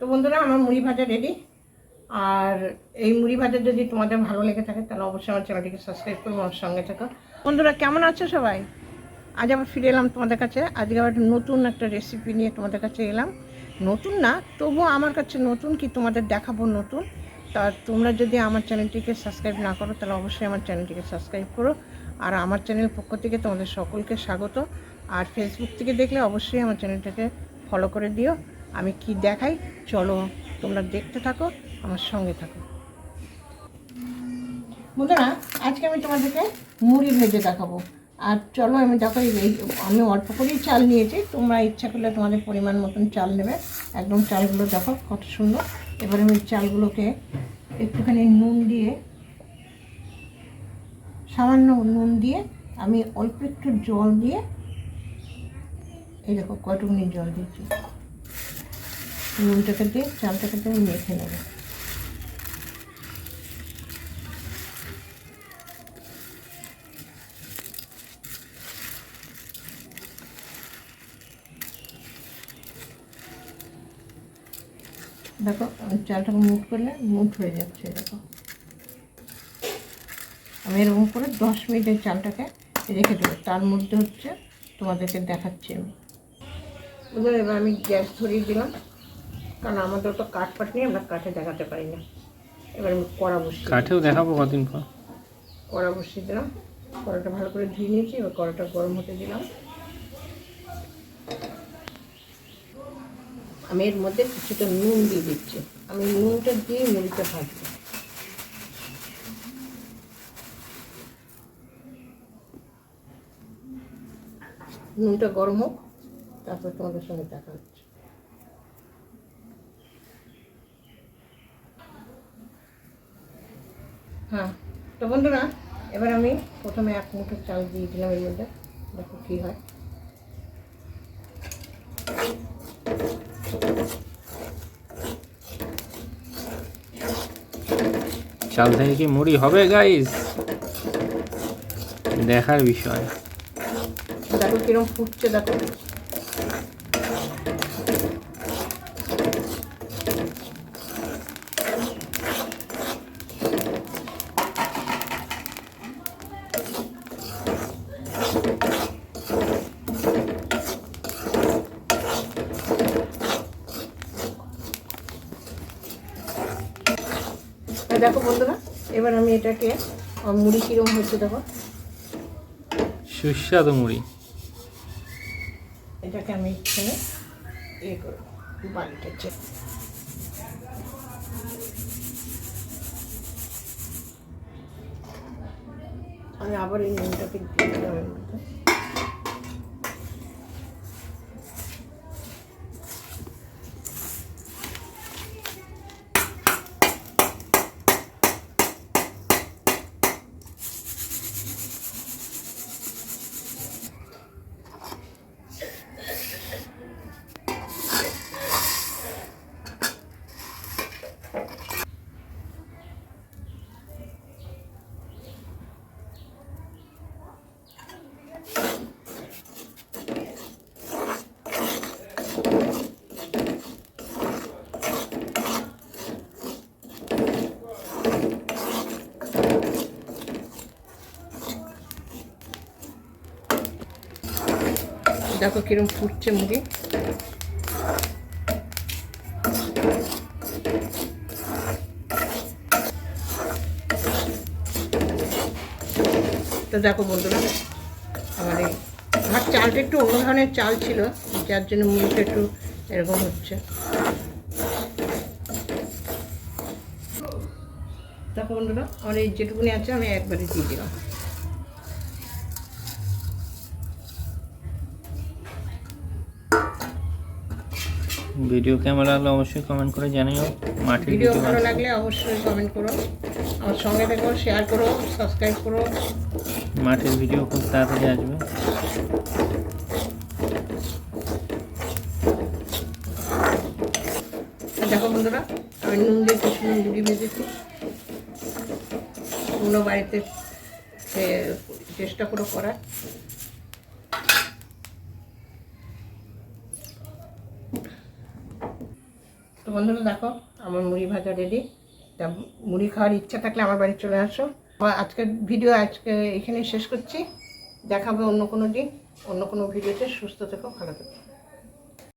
তো বন্ধুরা, আমার মুড়ি ভাজা রেডি আর এই মুড়ি ভাজা যদি তোমাদের ভালো লেগে থাকে, তাহলে অবশ্যই আমার চ্যানেলটিকে সাবস্ক্রাইব করব আমার সঙ্গে থাকো। বন্ধুরা, কেমন আছো সবাই? আজ আবার ফিরে এলাম তোমাদের কাছে। আজকে আবার নতুন একটা রেসিপি নিয়ে তোমাদের কাছে এলাম। নতুন না, তবুও আমার কাছে নতুন কি তোমাদের দেখাবো নতুন। তা তোমরা যদি আমার চ্যানেলটিকে সাবস্ক্রাইব না করো, তাহলে অবশ্যই আমার চ্যানেলটিকে সাবস্ক্রাইব করো। আর আমার চ্যানেল পক্ষ থেকে তোমাদের সকলকে স্বাগত। আর ফেসবুক থেকে দেখলে অবশ্যই আমার চ্যানেলটাকে ফলো করে দিও। আমি কি দেখাই? চলো, তোমরা দেখতে থাকো, আমার সঙ্গে থাকো। বন্ধুরা, আজকে আমি তোমাদেরকে মুড়ি ভেজে দেখাবো। আর চলো, আমি দেখো, এই আমি অল্প করেই চাল নিয়েছি। তোমরা ইচ্ছা করলে তোমাদের পরিমাণ মতন চাল নেবে। একদম চালগুলো দেখো, কত সুন্দর। এবার আমি চালগুলোকে একটুখানি নুন দিয়ে, সামান্য নুন দিয়ে আমি অল্প একটু জল দিয়ে, এই দেখো কটুকনি জল দিচ্ছি। নুনটাকে দিয়ে চালটাকে দিয়ে মেখে নেব। দেখো চালটাকে মুট করলে মুট হয়ে যাচ্ছে, দেখো। আমি এরকম করে দশ মিনিটের চালটাকে রেখে দেবো। তার মধ্যে হচ্ছে তোমাদেরকে দেখাচ্ছি আমি। এবার আমি গ্যাস ধরিয়ে দিলাম। কারণ আমাদের তো কাঠ পাট নিয়ে আমরা কাঠে দেখাতে পারি না। এবার আমি কড়া বসিয়ে দিলাম। কাঠেও দেখাবো কদিন পর। কড়া বসিয়ে দিলাম। কড়াটা ভালো করে ধুয়ে নিয়েছি এবার কড়াটা গরম হতে দিলাম। আমি এর মধ্যে কিছুটা নুন দিয়ে দিচ্ছি। আমি নুনটা দিয়ে মুড়িটা ভাজবো। নুনটা গরম হোক তারপর তোমাদের সঙ্গে দেখা হচ্ছে। হ্যাঁ। তো বন্ধুরা এবার আমি প্রথমে এক মুঠো চাল দিয়ে দিলাম এর মধ্যে। দেখো কী হয়। চাল থেকে কি মুড়ি হবে গাইস দেখার বিষয়। দেখো কিরম ফুটছে দেখো আর দেখো বন্ধুরা এবার আমি এটাকে মুড়ি কিরম হচ্ছে দেখো। সুস্বাদু মুড়ি। এটাকে আমি এখানে ইয়ে করব বাড়িটা চেক আমি আবার এই নুনটাকে দিয়ে দিলাম দেখো কিরম ফুটছে মুড়ি তো দেখো বন্ধুরা আমার এই আমার চালটা একটু অন্য ধরনের চাল ছিল, যার জন্য মুড়িটা একটু এরকম হচ্ছে। দেখো বন্ধুরা, আমার এই যেটুকুনি আছে আমি একবারে দিয়ে দিলাম। ভিডিও কেমন লাগল অবশ্যই কমেন্ট করে জানিও। মাটির ভিডিও ভালো লাগলে অবশ্যই কমেন্ট করো। আমার সঙ্গে দেখো শেয়ার করো সাবস্ক্রাইব করো। মাটির ভিডিও খুব তাড়াতাড়ি আসবে। দেখো বন্ধুরা আমি নুন দিয়ে কিছু নুন মুড়ি ভেজেছি। তোমরা বাড়িতে চেষ্টা করো করার। তো বন্ধুরা দেখো, আমার মুড়ি ভাজা রেডি তা মুড়ি খাওয়ার ইচ্ছা থাকলে আমার বাড়ি চলে আসো। আজকের ভিডিও আজকে এখানেই শেষ করছি। দেখাবে অন্য কোনো দিন, অন্য কোনো ভিডিওতে সুস্থ থেকো, ভালো থেকো।